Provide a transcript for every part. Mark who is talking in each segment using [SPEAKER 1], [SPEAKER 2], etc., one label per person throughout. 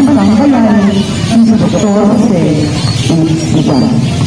[SPEAKER 1] ng pangalanan ni Dr. Jose Esteban.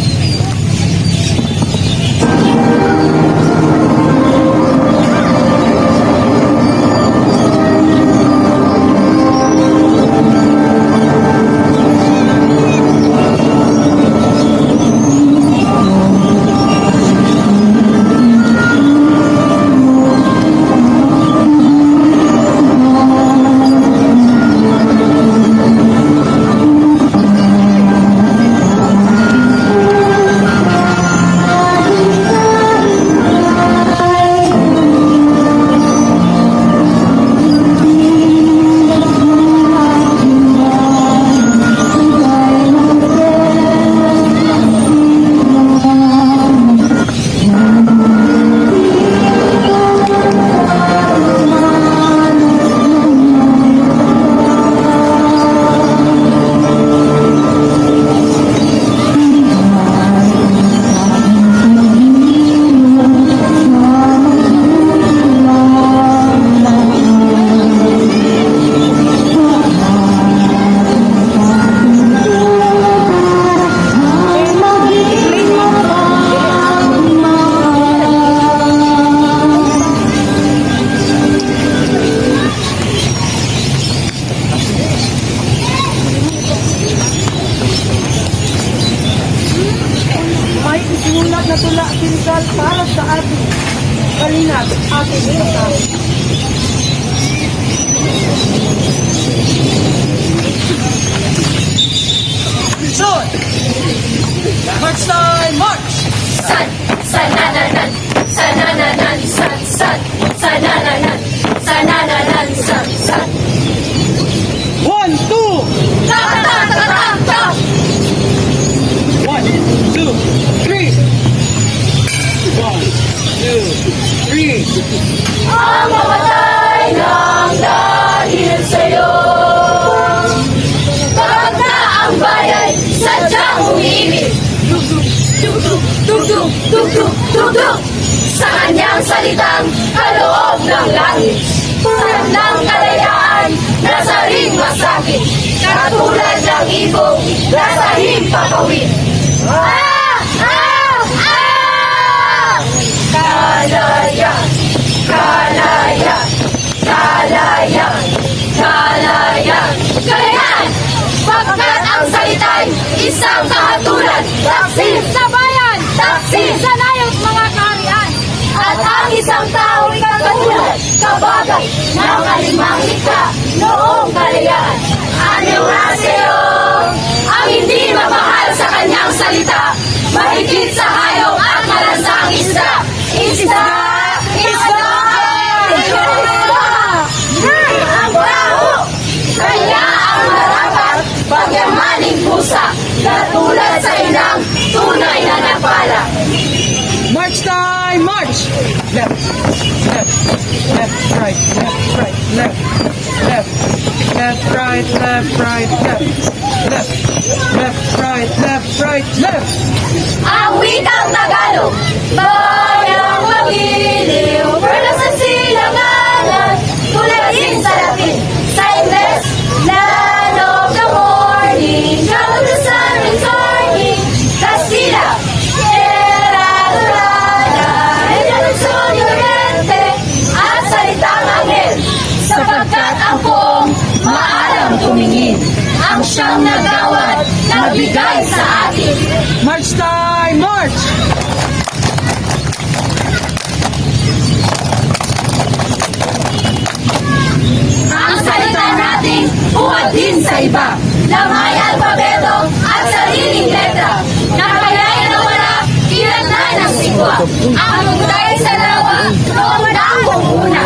[SPEAKER 1] Makunat na tula pinsal para sa ating kalinag, ating kasama.
[SPEAKER 2] Son! March time, march!
[SPEAKER 3] San, sanananan, sanananan, san, san, sanananan, sanananan, san, san.
[SPEAKER 2] One, two!
[SPEAKER 3] Dugdug, dugdug, dugdug. Sa kanyang salitang kaloob ng langit. Ng kalayaan, nasa ring masakit. Katulad ng ibong, nasa himpapawid. Ah! Ah! Ah! Kalayaan! Kalayaan! Kalayaan! Kalayaan! Kalayaan! Pagkat ang salita'y isang kahatulan, taksil sa katulad, kabagay, ng alimang likha noong kalayaan. Annyeonghaseyo! Ang hindi mamahal sa kanyang salita, mahigit sa hayop at malansang isda. Isda! Isda! Isda! Ang baho! Kanya ang marapat na sa inang tunay na nagpala.
[SPEAKER 2] March time, march! Left, left, left, right, left, right, left, left, left, right, left, right, left, left, left, right, left, right, left!
[SPEAKER 3] Ang wikang Tagalog, bayang magiliw, siyang nagawad, nagbigay sa atin.
[SPEAKER 2] March time, march!
[SPEAKER 3] Ang salita natin, buwad din sa iba. Na may alpabeto at sariling letra. Na kaya nawala, kinatnan ng sigwa. Ang mugtay sa lawa, noong dakong una.